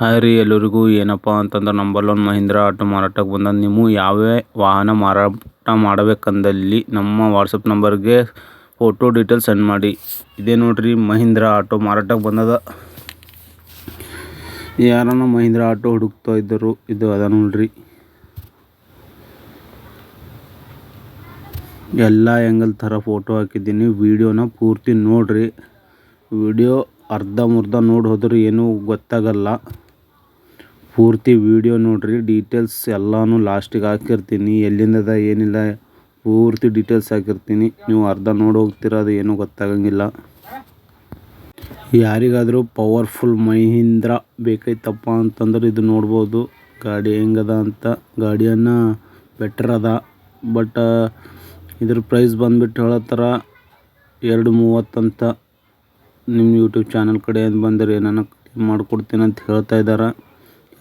Hi ರೀ ಎಲ್ಲರಿಗೂ, ಏನಪ್ಪ ಅಂತಂದ್ರೆ ನಂಬರ್ ಒನ್ ಮಹೀಂದ್ರ ಆಟೋ ಮಾರಾಟಕ್ಕೆ ಬಂದ ನೀವು ಯಾವೇ ವಾಹನ ಮಾರಾಟ ಮಾಡಬೇಕಂದಲ್ಲಿ ನಮ್ಮ ವಾಟ್ಸಪ್ ನಂಬರ್ಗೆ ಫೋಟೋ ಡೀಟೇಲ್ಸ್ ಸೆಂಡ್ ಮಾಡಿ. ಇದೇ ನೋಡ್ರಿ, ಮಹೀಂದ್ರ ಆಟೋ ಮಾರಾಟಕ್ಕೆ ಬಂದದ. ಯಾರನ್ನ ಮಹೀಂದ್ರ ಆಟೋ ಹುಡುಕ್ತಾ ಇದ್ದರು, ಇದು ಅದ ನೋಡ್ರಿ. ಎಲ್ಲ ಎಂಗಲ್ ಥರ ಫೋಟೋ ಹಾಕಿದ್ದೀನಿ. ವೀಡಿಯೋನ ಪೂರ್ತಿ ನೋಡ್ರಿ. ವಿಡಿಯೋ ಅರ್ಧ ಮುರ್ಧ ನೋಡಿ ಹೋದ್ರೆ ಏನೂ ಗೊತ್ತಾಗಲ್ಲ. ಪೂರ್ತಿ ವಿಡಿಯೋ ನೋಡಿರಿ ಡೀಟೇಲ್ಸ್ ಎಲ್ಲನೂ ಲಾಸ್ಟಿಗೆ ಹಾಕಿರ್ತೀನಿ. ಎಲ್ಲಿಂದದ, ಏನಿಲ್ಲ, ಪೂರ್ತಿ ಡೀಟೇಲ್ಸ್ ಹಾಕಿರ್ತೀನಿ. ನೀವು ಅರ್ಧ ನೋಡಿ ಹೋಗ್ತೀರ, ಅದು ಏನೂ ಗೊತ್ತಾಗಂಗಿಲ್ಲ. ಯಾರಿಗಾದರೂ ಪವರ್ಫುಲ್ ಮಹೀಂದ್ರ ಬೇಕೈತಪ್ಪ ಅಂತಂದ್ರೆ ಇದು ನೋಡ್ಬೋದು. ಗಾಡಿ ಹೆಂಗದ ಅಂತ. ಗಾಡಿಯನ್ನು ಬೆಟ್ರ್ ಅದ. ಬಟ್ ಇದ್ರ ಪ್ರೈಸ್ ಬಂದುಬಿಟ್ಟು ಹೇಳತ್ತಾರ ಎರಡು ಮೂವತ್ತಂತ ನಿಮ್ಮ ಯೂಟ್ಯೂಬ್ ಚಾನಲ್ ಕಡೆಯಿಂದ ಬಂದರೆ ಏನಾನ ಮಾಡಿಕೊಡ್ತೀನಿ ಅಂತ ಹೇಳ್ತಾ ಇದ್ದಾರೆ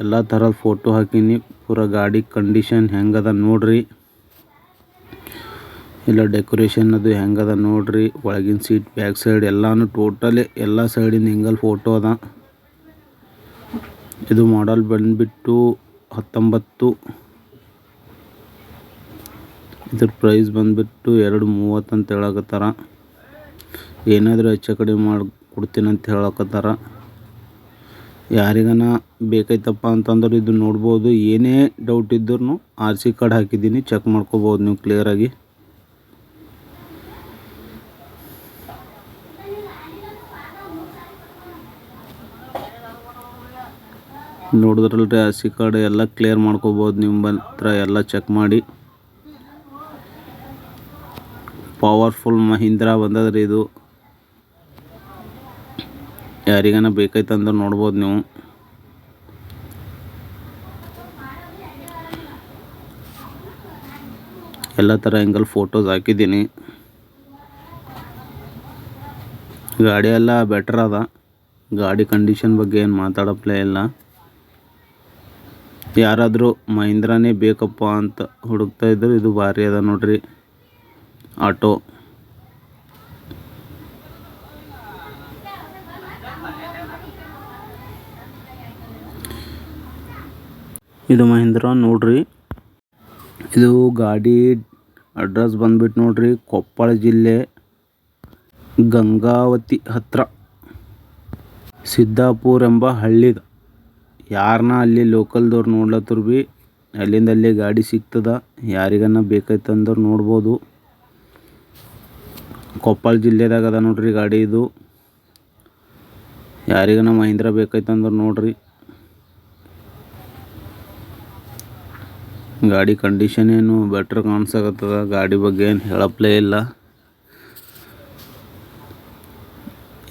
ಎಲ್ಲ ಥರದ ಫೋಟೋ ಹಾಕೀನಿ. ಪೂರ ಗಾಡಿ ಕಂಡೀಷನ್ ಹೆಂಗದ ನೋಡ್ರಿ. ಇಲ್ಲ ಡೆಕೋರೇಷನ್ ಅದು ಹೆಂಗದ ನೋಡ್ರಿ. ಒಳಗಿನ ಸೀಟ್ ಬ್ಯಾಕ್ ಸೈಡ್ ಎಲ್ಲಾನು ಟೋಟಲಿ ಎಲ್ಲ ಸೈಡಿನ ಹಿಂಗಲ್ ಫೋಟೋ ಅದ. ಇದು ಮಾಡಲ್ ಬಂದ್ಬಿಟ್ಟು ಹತ್ತೊಂಬತ್ತು. ಇದ್ರ ಪ್ರೈಸ್ ಬಂದ್ಬಿಟ್ಟು ಎರಡು ಮೂವತ್ತು ಅಂತ ಹೇಳಕತ್ತಾರ. ಏನಾದರೂ ಹೆಚ್ಚು ಕಡಿಮೆ ಮಾಡಿ ಕೊಡ್ತೀನಿ ಅಂತ ಹೇಳಕತ್ತಾರ. ಯಾರಿಗಾನ ಬೇಕೈತಪ್ಪ ಅಂತಂದ್ರೆ ಇದು ನೋಡ್ಬೋದು. ಏನೇ ಡೌಟ್ ಇದ್ರೂ ಆರ್ ಸಿ ಕಾರ್ಡ್ ಹಾಕಿದ್ದೀನಿ. ಚೆಕ್ ಮಾಡ್ಕೋಬೋದು ನೀವು ಕ್ಲಿಯರಾಗಿ ನೋಡಿದ್ರಲ್ರಿ ಆರ್ ಸಿ ಕಾರ್ಡ್ ಎಲ್ಲ ಕ್ಲಿಯರ್ ಮಾಡ್ಕೋಬೋದು. ನಿಮ್ಮ ಹತ್ರ ಎಲ್ಲ ಚೆಕ್ ಮಾಡಿ. ಪವರ್ಫುಲ್ ಮಹೀಂದ್ರಾ ಬಂದದ್ರಿ ಇದು. ಯಾರಿಗಾನ ಬೇಕೈತಂದ್ರೆ ನೋಡ್ಬೋದು ನೀವು. ಎಲ್ಲ ಥರ ಆ್ಯಂಗಲ್ ಫೋಟೋಸ್ ಹಾಕಿದ್ದೀನಿ. ಗಾಡಿ ಎಲ್ಲ ಬೆಟ್ರ್ ಅದ. ಗಾಡಿ ಕಂಡೀಷನ್ ಬಗ್ಗೆ ಏನು ಮಾತಾಡಪ್ಲೇ ಇಲ್ಲ. ಯಾರಾದರೂ ಮಹೀಂದ್ರಾನೇ ಬೇಕಪ್ಪ ಅಂತ ಹುಡುಕ್ತಾ ಇದ್ರೆ ಇದು ಭಾರಿ ಅದ ನೋಡ್ರಿ. ಆಟೋ. ಇದು ಮಹೀಂದ್ರ ನೋಡ್ರಿ. ಇದು ಗಾಡಿ ಅಡ್ರೆಸ್ ಬಂದ್ಬಿಟ್ಟು ನೋಡ್ರಿ, ಕೊಪ್ಪಳ ಜಿಲ್ಲೆ, ಗಂಗಾವತಿ ಹತ್ರ. ಸಿದ್ದಾಪುರ ಎಂಬ ಹಳ್ಳಿದ. ಯಾರನ್ನ ಅಲ್ಲಿ ಲೋಕಲ್ದವ್ರು ನೋಡ್ಲತ್ತರು ಭೀ ಅಲ್ಲಿಂದ ಅಲ್ಲಿ ಗಾಡಿ ಸಿಗ್ತದ ಯಾರಿಗನ್ನ ಬೇಕೈತಂದ್ರೆ ನೋಡ್ಬೋದು. ಕೊಪ್ಪಳ ಜಿಲ್ಲೆದಾಗ ಅದ ನೋಡ್ರಿ ಗಾಡಿ ಇದು. ಯಾರಿಗನ ಮಹೀಂದ್ರ ಬೇಕೈತಂದ್ರೆ ನೋಡ್ರಿ. ಗಾಡಿ ಕಂಡೀಷನ್ ಏನು ಬೆಟ್ರ್ ಕಾಣಿಸಕತ್ತದ? ಗಾಡಿ ಬಗ್ಗೆ ಏನು ಹೇಳಪ್ಲೇ ಇಲ್ಲ.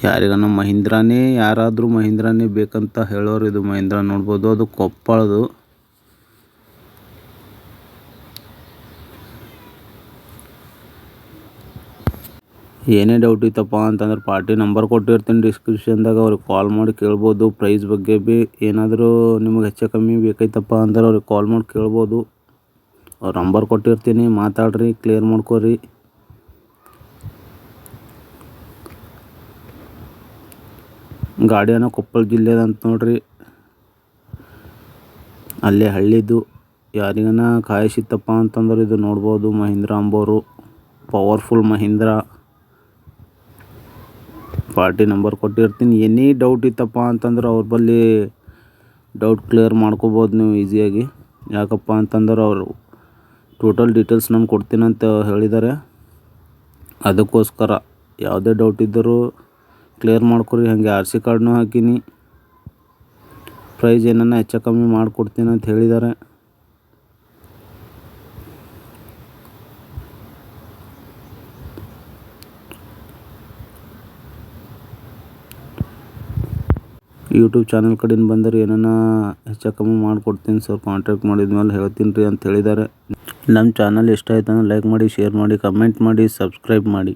ಯಾರಿಗನ ಮಹೀಂದ್ರಾನೇ, ಯಾರಾದರೂ ಮಹೀಂದ್ರಾನೇ ಬೇಕಂತ ಹೇಳೋರು ಇದು ಮಹೀಂದ್ರ ನೋಡ್ಬೋದು. ಅದು ಕೊಪ್ಪಳದು. ಏನೇ ಡೌಟ್ ಇತ್ತಪ್ಪ ಅಂತಂದ್ರೆ ಪಾರ್ಟಿ ನಂಬರ್ ಕೊಟ್ಟಿರ್ತೀನಿ ಡಿಸ್ಕ್ರಿಪ್ಷನ್ದಾಗ ಅವ್ರಿಗೆ ಕಾಲ್ ಮಾಡಿ ಕೇಳ್ಬೋದು. ಪ್ರೈಸ್ ಬಗ್ಗೆ ಭೀ ಏನಾದರೂ ನಿಮಗೆ ಹೆಚ್ಚು ಕಮ್ಮಿ ಬೇಕೈತಪ್ಪ ಅಂದ್ರೆ ಅವ್ರಿಗೆ ಕಾಲ್ ಮಾಡಿ ಕೇಳ್ಬೋದು. ಅವ್ರ ನಂಬರ್ ಕೊಟ್ಟಿರ್ತೀನಿ, ಮಾತಾಡ್ರಿ ಕ್ಲಿಯರ್ ಮಾಡ್ಕೊರಿ. ಗಾಡಿಯನ್ನು ಕೊಪ್ಪಳ ಜಿಲ್ಲೆದಂತ ನೋಡ್ರಿ. ಅಲ್ಲೇ ಹಳ್ಳಿದು. ಯಾರಿಗನ ಕಾಯಿಸಿತ್ತಪ್ಪ ಅಂತಂದ್ರೆ ಇದು ನೋಡ್ಬೋದು, ಮಹೀಂದ್ರ ಅಂಬೋರು ಪವರ್ಫುಲ್ ಮಹೀಂದ್ರ. ಪಾರ್ಟಿ ನಂಬರ್ ಕೊಟ್ಟಿರ್ತೀನಿ. ಎನಿ ಡೌಟ್ ಇತ್ತಪ್ಪ ಅಂತಂದ್ರೆ ಅವ್ರ ಬಳಿ ಡೌಟ್ ಕ್ಲಿಯರ್ ಮಾಡ್ಕೋಬೋದು ನೀವು ಈಸಿಯಾಗಿ ಯಾಕಪ್ಪ ಅಂತಂದ್ರೆ ಅವರು ಟೋಟಲ್ ಡೀಟೇಲ್ಸ್ ನಾನು ಕೊಡ್ತೀನಿ ಅಂತ ಹೇಳಿದ್ದಾರೆ ಅದಕ್ಕೋಸ್ಕರ ಯಾವುದೇ ಡೌಟ್ ಇದ್ದರೂ ಕ್ಲಿಯರ್ ಮಾಡ್ಕೊರಿ, ಹಾಗೆ ಆರ್ ಸಿ ಕಾರ್ಡ್ನೂ ಹಾಕೀನಿ. ಪ್ರೈಸ್ ಏನನ್ನ ಹೆಚ್ಚು ಕಮ್ಮಿ ಮಾಡಿಕೊಡ್ತೀನಿ ಅಂತ ಹೇಳಿದ್ದಾರೆ ಯೂಟ್ಯೂಬ್ ಚಾನಲ್ ಕಡೆಯಿಂದ ಬಂದರೆ ಏನನ್ನ ಹೆಚ್ಚು ಕಮ್ಮಿ ಮಾಡಿಕೊಡ್ತೀನಿ ಸರ್ ಕಾಂಟ್ಯಾಕ್ಟ್ ಮಾಡಿದ ಮೇಲೆ ಹೇಳ್ತೀನಿ ರೀ ಅಂತ ಹೇಳಿದ್ದಾರೆ. ನಮ್ಮ ಚಾನಲ್ ಇಷ್ಟ ಆಯ್ತಂದ್ರೆ ಲೈಕ್ ಮಾಡಿ ಶೇರ್ ಮಾಡಿ ಕಮೆಂಟ್ ಮಾಡಿ ಸಬ್ಸ್ಕ್ರೈಬ್ ಮಾಡಿ.